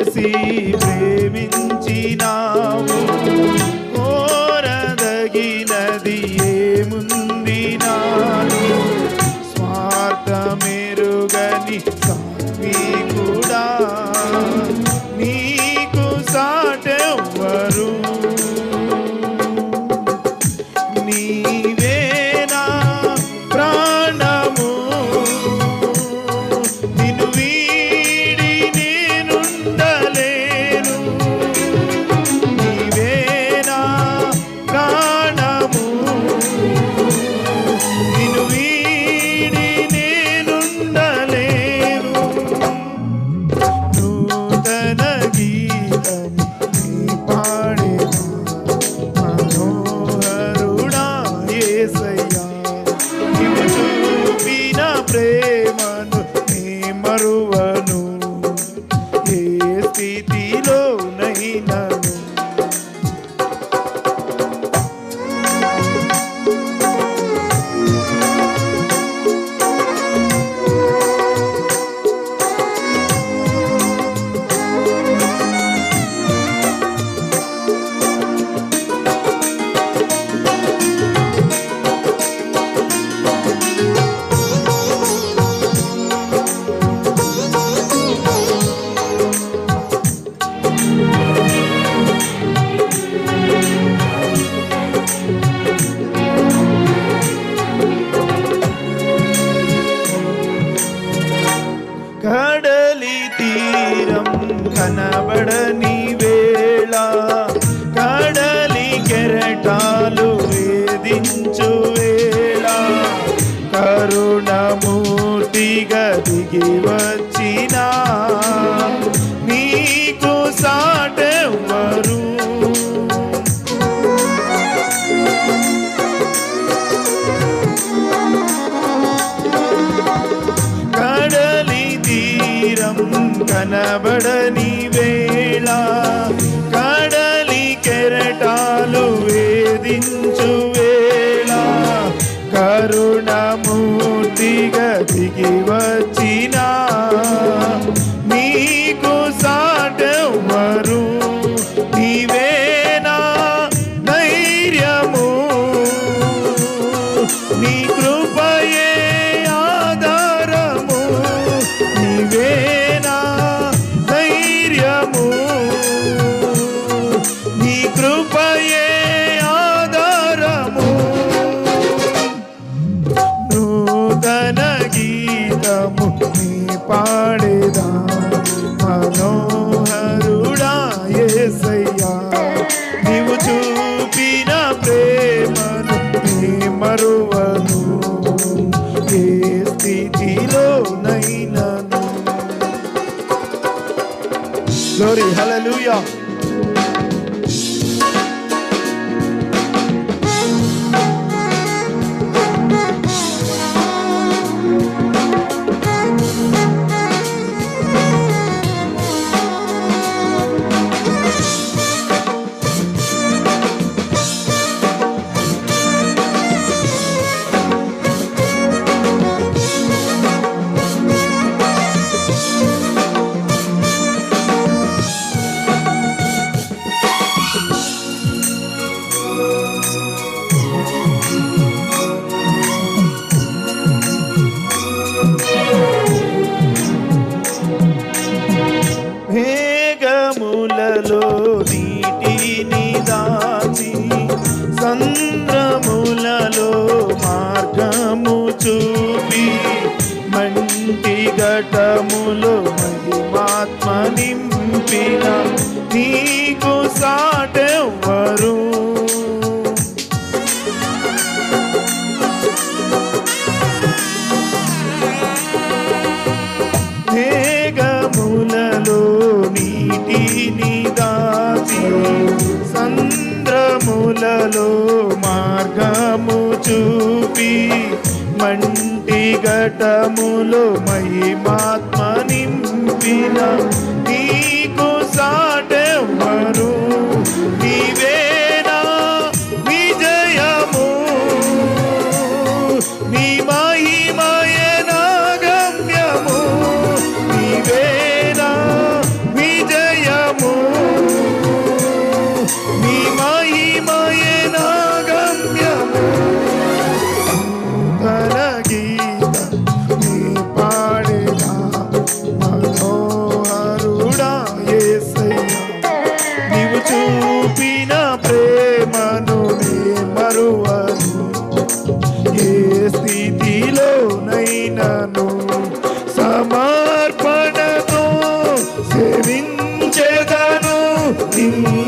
చేసి ప్రేమించినావు కోరదగినది ఏముంది నాను స్వార్థ మెరుగని నీకు కరుణించు వేళ. కరుణమూర్తిగా దిగి వచ్చిన నీకు సాటెవ్వరు. కడలి తీరం కనబడని నూతన గీతము నీ పాడేదా? మనోహరుడా యేసయ్యా నీవు చూపిన ప్రేమను నీ మరువను. ఏ స్థితిలో నైనను గ్లోరీ హల్లెలూయా ఘటములో మహిమాత్మ నింపిన నీకు సాటెవ్వరు. మేఘములలో నీటిని దాచి సంద్రములలో మార్గము చూపి మంటి ఘటములో మహిమాత్మ నింపిన ఎవరైనాను సమర్పణతో సేవించేదను నిన్ను